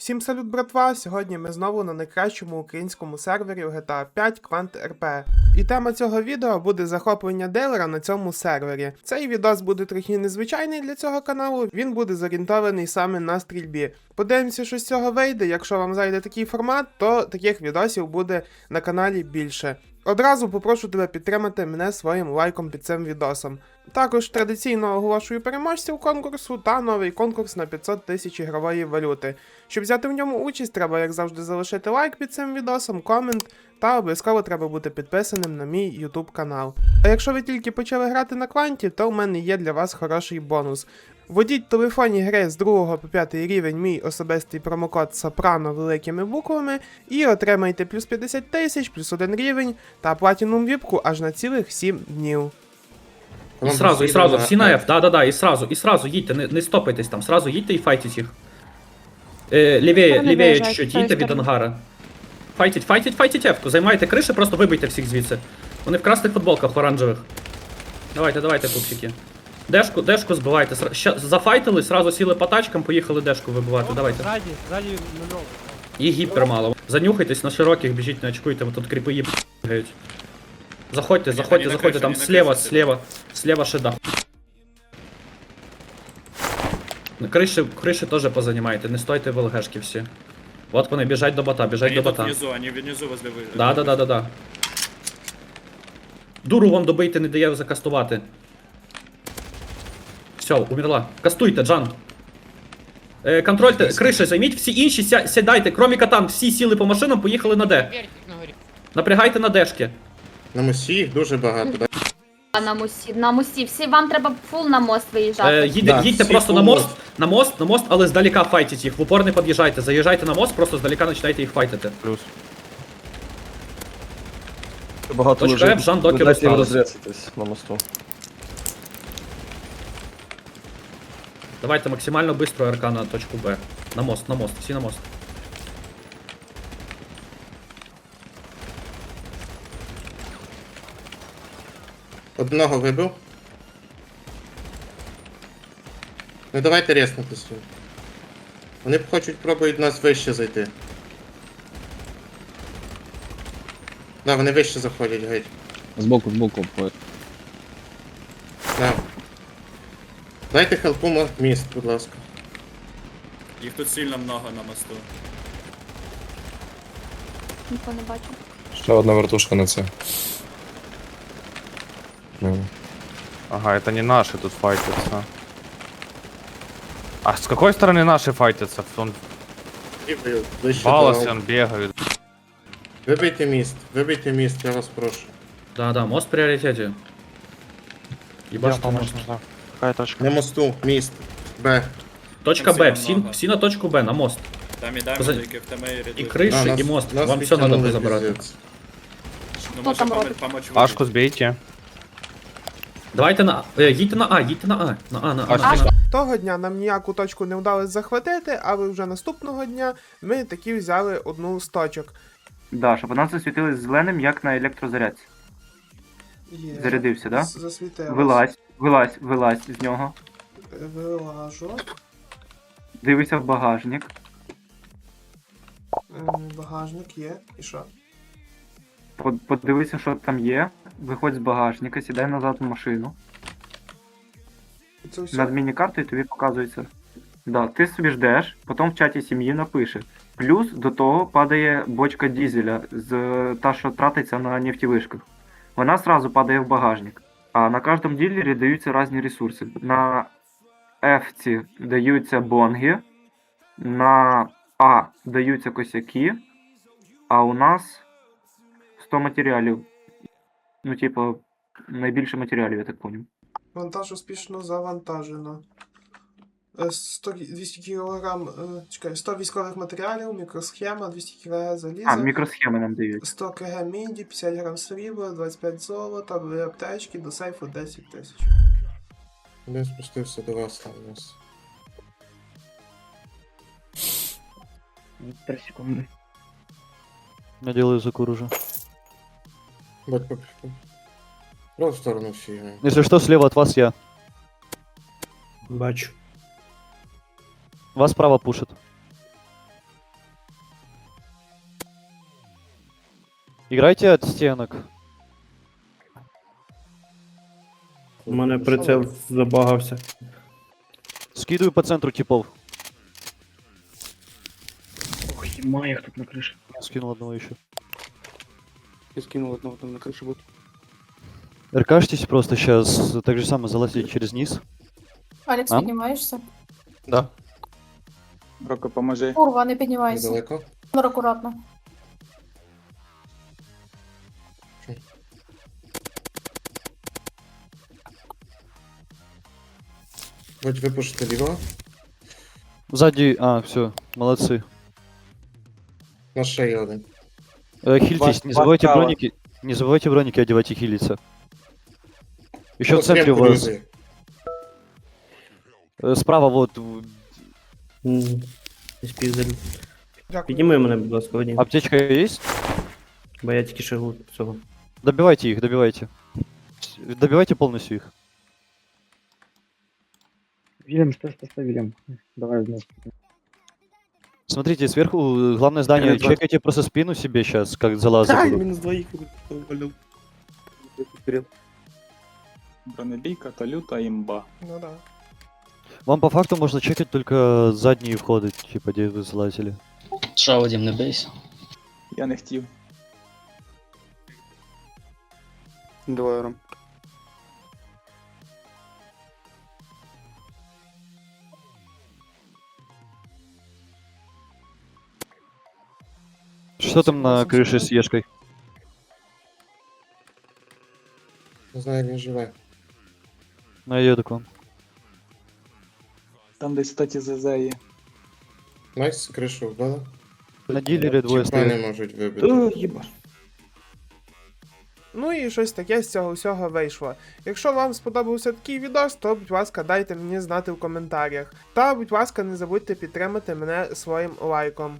Всім салют, братва! Сьогодні ми знову на найкращому українському сервері GTA 5 Quant RP. І тема цього відео буде захоплення дилера на цьому сервері. Цей відос буде трохи незвичайний для цього каналу. Він буде зорієнтований саме на стрільбі. Подивимося, що з цього вийде. Якщо вам зайде такий формат, то таких відосів буде на каналі більше. Одразу попрошу тебе підтримати мене своїм лайком під цим відосом. Також традиційно оголошую переможців конкурсу та новий конкурс на 500 тисяч ігрової валюти. Щоб взяти в ньому участь, треба, як завжди, залишити лайк під цим відосом, комент та обов'язково треба бути підписаним на мій YouTube канал. А якщо ви тільки почали грати на кванті, то в мене є для вас хороший бонус. Вводіть в телефоні гри з 2 по 5 рівень мій особистий промокод Сопрано великими буквами і отримайте плюс 50 тисяч, плюс 1 рівень та платінум віпку аж на цілих 7 днів. И сразу, и сразу, всі на F, да-да-да, і сразу, і сразу їдьте, не, не стопайтесь там, сразу їдьте і файтіть їх. Е, Вони лівее виїжджають чуть-чуть, їдьте від сторони. ангара. Файтіть, файтіть, файтіть F-ку, займайте криші, просто вибийте всіх звідси. Вони в красних футболках, в оранжевих. Давайте, давайте, пупсики. Дешку, дешку збивайте. Ща, зафайтили, сразу сіли по тачкам, поїхали дешку вибивати, давайте. Сзади, сзади нульовий. І гіпер мало. Занюхайтесь на широких, біжіть, не очкуйте, бо тут кріпи їб бігають. Заходьте, заходьте, на заходьте, криші, там вони на слева, криші слева, слева шеда. На криші, криші теж позанімайте, не стойте в ЛГшки всі. От вони біжать до бота, біжать Они до тут бота. внизу, они внизу возле вы. Да, да, да, да, да. Дуру вам добийте, не дає закастувати. Все, умерла. Кастуйте, Джан. Е, контрольте, криші займіть, всі інші ся, сідайте, кромі катан, всі сіли по машинам, поїхали на Д. Напрягайте на Дешки. На мосі їх дуже багато, да? А на мосі, на мосі. Всі вам треба фул на мост виїжджати. Е, їдьте, Да, їдьте всі просто на full мост, мост. на мост, на мост, але здалека файтіть їх. В упор не під'їжджайте. Заїжджайте на мост, просто здалека починайте їх файтити. Плюс. Багато Точка лежить. Жан Докер Ви дайте їм осталось. розряситись на мосту. Давайте максимально быстро РК на точку Б. На мост, на мост, всі на мост. Одного вибив. Ну давайте резнутися. Вони б хочуть пробують нас вище зайти. Да, вони вище заходять, геть. Збоку, збоку. по- Да. Дайте хелпу мо- міст, будь ласка. Их тут сильно много на мосту. Ніхто не бачу. Ще одна вертушка на це. Ну, Ага, это не наши тут файтятся. А с какой стороны наши файтятся? Он І ви ближче баласы, до... он бегают. Вибийте міст, вибийте міст, я вас прошу. Да, да, мост в пріоритеті. Єбаш по мост. Какая точка? На мосту, міст. Б. Точка Б, всі, много. всі на точку Б, на мост. Там и Поза- дамы, и КФТМ, и І редут. криші, Да, і мост. нас Вам все треба відтягнули забирати. Ну, там помо- робит? помочь Ашку выбить. Давайте на. Е, їдьте на А, їдьте на А. На А, на А. На А. Того дня нам ніяку точку не вдалося захватити, але вже наступного дня ми таки взяли одну з точок. Да, щоб у нас засвітилось зеленим, як на електрозарядці. Є. Зарядився, да? З- Засвітилось. Вилазь, вилазь, вилазь з нього. Е, Вилажу. Дивися в багажник. Багажник є. І що? Подивися, що там є. Виходь з багажника, сідай назад в машину. І Це все. Над міні-картою тобі показується. Да, ти собі ждеш, потім в чаті сім'ї напише. Плюс до того падає бочка дізеля, з та, що тратиться на нефтевишках. Вона сразу падає в багажник. А на кожному ділері даються різні ресурси. На F даються бонги, на А даються косяки, а у нас 100 матеріалів. Ну, типу, найбільше матеріалів, я так поняв. Вантаж успішно завантажено. Е, 100, 200 кг, чекай, 100 військових матеріалів, мікросхема, 200 кг заліза, А, мікросхеми нам дають. 100 кг міді, 50 грам срібла, 25 золота, дві аптечки, до сейфу 10 тисяч. Він спустився до вас там у нас. Три секунди. Я делаю закур уже. Бать попіку. Право в сторону всі. граємо. Если что, слева от вас я. Бачу. Вас справа пушит. Играйте от стенок. У меня прицел забагався. Скидываю по центру типов. Ох, ема, их тут на крыше. Я скинул одного еще. Я скинул одного там на крыше будет. РКшитесь просто сейчас, так же самое залазить через низ. Алекс, А? поднимаешься? Да. Роко, поможи. Курва, не піднімайся. недалеко. Номер акуратно. Будь випушити ліво. Сзади, а, все, молодцы. На шиї один. Э, хильтесь, Вас- не вас забывайте право. броники. Не забывайте броники одевать и хилиться. Еще в От центре у ремку вас. юзає. э, Справа вот. в- Спізель. Дякую. Підніми мене, будь ласка, Вадим. Аптечка есть? Бо я тільки шагу цього. Добивайте их, добивайте. С- Добивайте полностью их. Вільям, що ж ти Вільям? Давай вниз. Смотрите, сверху э, главное здание. Э, два- Чекайте просто спину себе сейчас, как залазы будут. мінус двоїх валив. Бронебійка та люта імба. Ну да. Вам по факту можно чекать только задние входы, типа где вы залазили. Що, Вадим, не бейся. Я не хотів. Двоєром. Что там на крыше с Ешкой? Не знаю, як він живе. Ну, я еду к вам. Там десь статі ЗЗ є. Найс, кришу вбили. На дилере двоє Тіпа не стоят. можуть вибити. їба. Ну і щось таке з цього всього вийшло. Якщо вам сподобався такий відос, то будь ласка, дайте мені знати в коментарях. Та будь ласка, не забудьте підтримати мене своїм лайком.